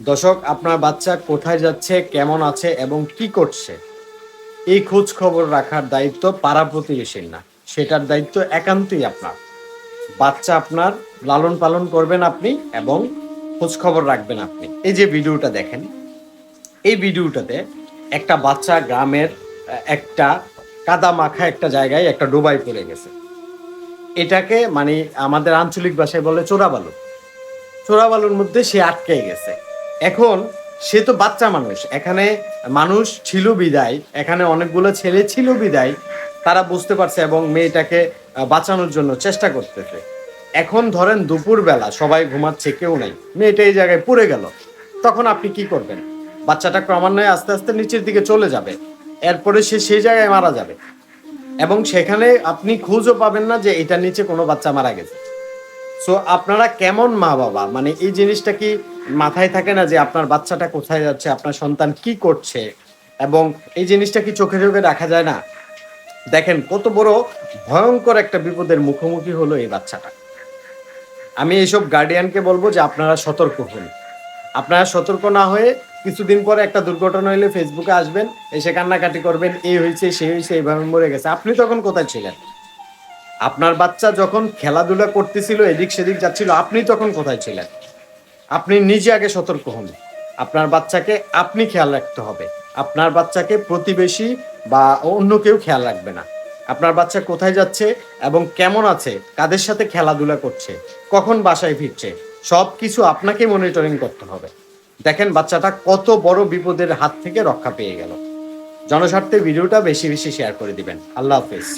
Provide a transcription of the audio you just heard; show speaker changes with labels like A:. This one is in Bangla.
A: দর্শক, আপনার বাচ্চা কোথায় যাচ্ছে, কেমন আছে এবং কি করছে? এই খোঁজ খবর রাখার দায়িত্ব পাড়া প্রতিবেশীর না। সেটার দায়িত্ব একান্তই আপনার। বাচ্চা আপনার, লালন পালন করবেন আপনি এবং খোঁজ খবর রাখবেন আপনি। এই যে ভিডিওটা দেখেন, এই ভিডিওটাতে একটা বাচ্চা গ্রামের একটা কাদা মাখা একটা জায়গায় একটা ডোবায় পড়ে গেছে। এটাকে মানে আমাদের আঞ্চলিক ভাষায় বলে চোরাবালু। চোরাবালুর মধ্যে সে আটকে গেছে। এখন সে তো বাচ্চা মানুষ, এখানে মানুষ ছিল বিদায়, এখানে অনেকগুলো ছেলে ছিল বিদায়, তারা বুঝতে পারছে এবং মেয়েটাকে বাঁচানোর জন্য চেষ্টা করতেছে। এখন ধরেন দুপুরবেলা সবাই ঘুমাচ্ছে, কেউ নাই, মেয়েটা এই জায়গায় পড়ে গেল। তখন আপনি কি করবেন? বাচ্চাটা ক্রমান্বয়ে আস্তে আস্তে নিচের দিকে চলে যাবে, এরপরে সে সেই জায়গায় মারা যাবে। এবং সেখানে আপনি খুঁজও পাবেন না যে এটার নিচে কোনো বাচ্চা মারা গেছে। সো আপনারা কেমন মা বাবা? মানে এই জিনিসটা কি মাথায় থাকে না যে আপনার বাচ্চাটা কোথায় যাচ্ছে, আপনার সন্তান কি করছে? এবং এই জিনিসটা কি চোখে চোখে রাখা যায় না? দেখেন, কত বড় ভয়ঙ্কর একটা বিপদের মুখোমুখি হলো এই বাচ্চাটা। আমি এইসব গার্ডিয়ানকে বলব যে আপনারা সতর্ক হন। আপনারা সতর্ক না হয়ে কিছুদিন পরে একটা দুর্ঘটনা হলে ফেসবুকে আসবেন, এসে কান্নাকাটি করবেন, এই হয়েছে সেই হয়েছে এইভাবে মরে গেছে। আপনি তখন কোথায় ছিলেন? আপনার বাচ্চা যখন খেলাধুলা করতেছিল, এদিক সেদিক যাচ্ছিল, আপনি তখন কোথায় ছিলেন? আপনি নিজে আগে সতর্ক হন। আপনার বাচ্চাকে আপনি খেয়াল রাখতে হবে। আপনার বাচ্চাকে প্রতিবেশী বা অন্য কেউ খেয়াল রাখবে না। আপনার বাচ্চা কোথায় যাচ্ছে এবং কেমন আছে, কাদের সাথে খেলাধুলা করছে, কখন বাসায় ফিরছে সব কিছু আপনাকে মনিটরিং করতে হবে। দেখেন, বাচ্চাটা কত বড় বিপদের হাত থেকে রক্ষা পেয়ে গেল। জনস্বার্থে ভিডিওটা বেশি বেশি শেয়ার করে দিবেন। আল্লাহ হাফেজ।